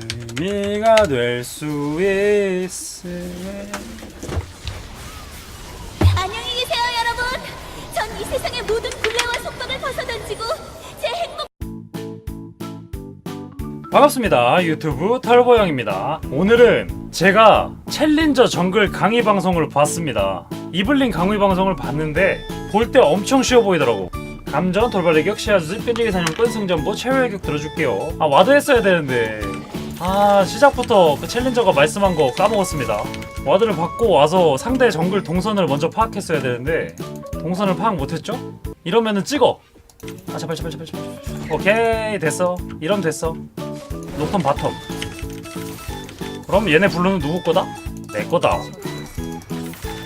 의미가 될 수 있음에 안녕히 계세요, 여러분. 전 이 세상의 모든 굴레와 속박을 벗어던지고 제 행복. 반갑습니다. 유튜브 털보영입니다. 오늘은 제가 챌린저 정글 강의 방송을 봤습니다. 이블린 강의 방송을 봤는데 볼 때 엄청 쉬워 보이더라고. 감전, 돌발의격, 시야주진, 끈질기 사냥꾼, 승전보, 최후의 격 들어줄게요. 아 와드 했어야 되는데 아 시작부터 그 챌린저가 말씀한 거 까먹었습니다. 와드를 받고 와서 상대 정글 동선을 먼저 파악했어야 되는데 동선을 파악 못했죠? 이러면은 찍어! 아 제발 제발 제발 제발 오케이 됐어. 이러면 됐어. 녹턴 바텀. 그럼 얘네 블루는 누구 거다? 내 거다.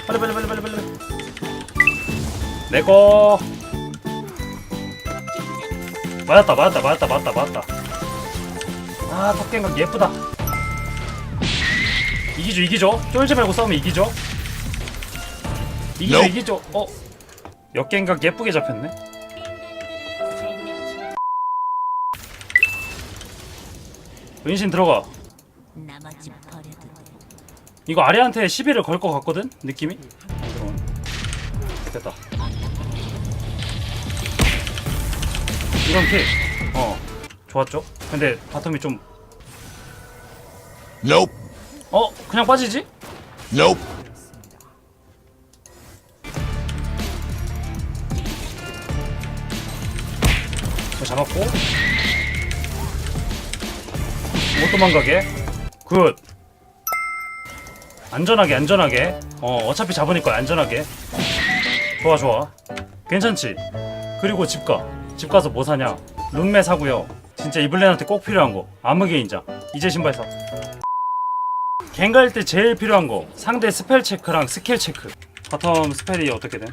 빨리 빨리 빨리 빨리 빨리. 내거. 맞았다 맞았다 맞았다 맞았다 맞았다 아 턱갱각 예쁘다 이기죠 이기죠 쫄지 말고 싸우면 이기죠 이기죠. 이기죠 어 역갱각 예쁘게 잡혔네 은신 들어가. 이거 아리한테 시비를 걸 것 같거든? 느낌이? 됐다 이건 킬. 어 좋았죠? 근데 바텀이 좀 Nope. 어? 그냥 빠지지? Nope. 어, 잡았고. 못 도망가게 굿. 안전하게 안전하게. 어 어차피 잡으니까 안전하게. 좋아 좋아. 괜찮지? 그리고 집가. 집 가서 뭐 사냐? 룬메 사고요 진짜 이블렌한테 꼭 필요한 거. 암흑의 인자. 이제 신발 사. 갱갈 때 제일 필요한 거. 상대 스펠 체크랑 스킬 체크. 바텀 스펠이 어떻게 돼?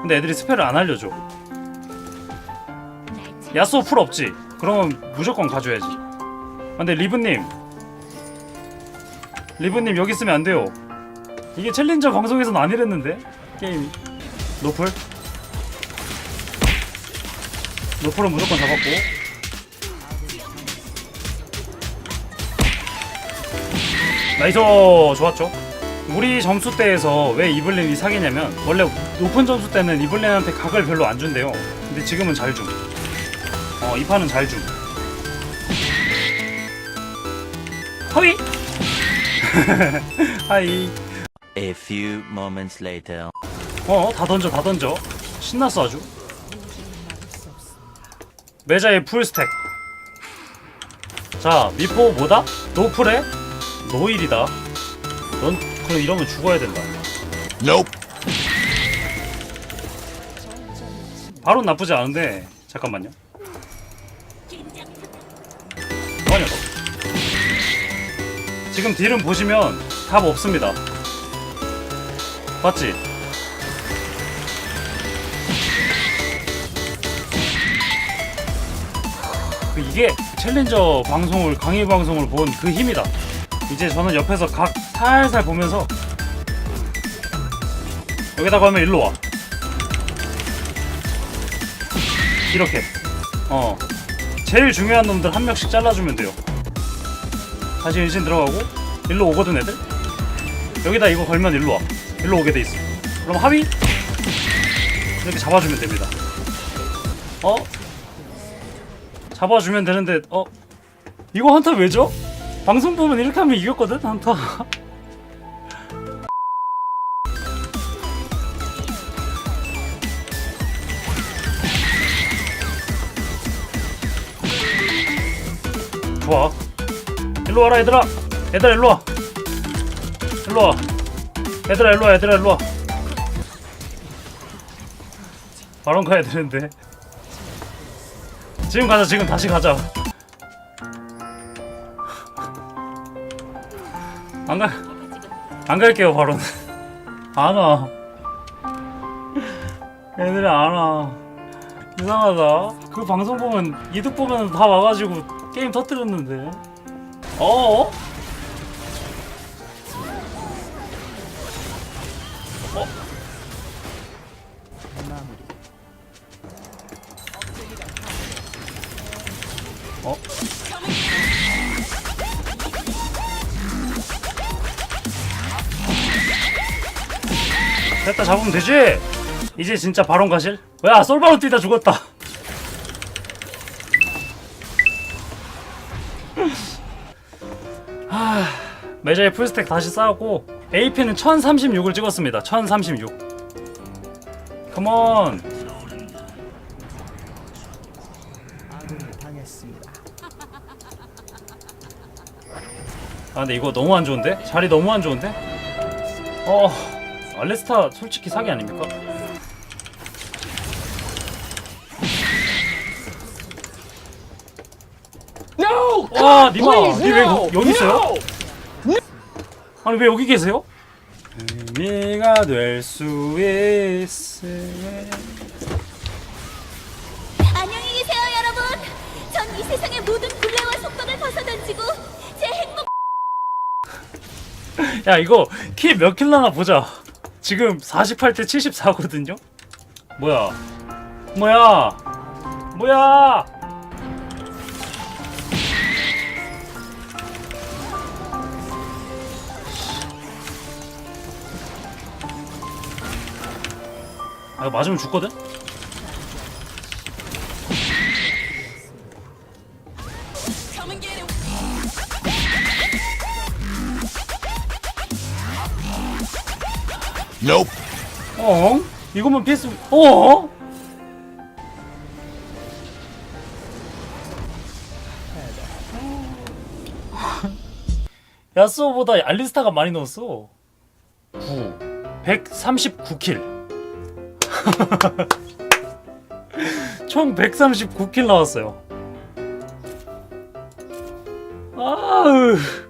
근데 애들이 스펠을 안 알려줘. 야스오 풀 없지? 그러면 무조건 가져야지. 근데 리브님. 리브님 여기 있으면 안 돼요. 이게 챌린저 방송에서는 안 이랬는데? 게임이 노플 노플은 무조건 잡았고. 나이스! 좋았죠? 우리 점수 대에서 왜 이블린이 사기냐면 원래 높은 점수 때는 이블린한테 각을 별로 안 준대요. 근데 지금은 잘줌. 어, 이 판은 잘줌. 허이! 하이. A few moments later. 어, 다 던져, 다 던져. 신났어 아주. 매자의 풀스택. 자, 미포 뭐다? 노플에 노일이다. 넌 그럼 이러면 죽어야 된다. Nope. 바로 나쁘지 않은데 잠깐만요. 너? 지금 딜은 보시면 답 없습니다. 맞지? 그 이게 챌린저 방송을 강의 방송을 본 그 힘이다. 이제 저는 옆에서 각 살살 보면서 여기다가 하면 일로 와. 이렇게. 어. 제일 중요한 놈들 한 명씩 잘라주면 돼요. 다시 인신 들어가고 일로 오거든 애들? 여기다 이거 걸면 일로 와. 일로 오게 돼 있어. 그럼 합의? 이렇게 잡아주면 됩니다. 어 잡아주면 되는데 어 이거 한타 왜죠? 방송 보면 이렇게 하면 이겼거든 한타 좋아. 일로 와라 얘들아. 얘들아 일로 와. 일로 와. 얘들아 일로 와. 얘들아 일로 와. 바론 가야 되는데. 지금 가자. 지금 다시 가자. 안 가. 안 갈게요 바론. 안 와. 애들이 안 와. 이상하다. 그 방송 보면 이득 보면 다 와가지고 게임 터뜨렸는데. 어? 어? 어? 됐다 잡으면 되지? 이제 진짜 바론 가실? 야 솔바론 뛰다 죽었다 하... 매저의 풀스택 다시 쌓았고 AP는 1036을 찍었습니다 1036 컴온 아 근데 이거 너무 안 좋은데? 자리 너무 안 좋은데? 어 알레스타 솔직히 사기 아닙니까? No! 와 니마 please, 니왜 no! 여기 있어요? 아니 왜 여기 계세요? 의미가 될 수 있으면 안녕히 계세요, 여러분. 전 이 세상의 모든 굴레와 속박을 벗어던지고 제 행복. 야 이거 키 몇 킬로나 보자 지금 48대 74거든요? 뭐야 뭐야 뭐야 아 맞으면 죽거든? Nope. 어? 이거만 PS 어? 야스오보다 알리스타가 많이 넣었어 9 139킬 총 139킬 나왔어요 아으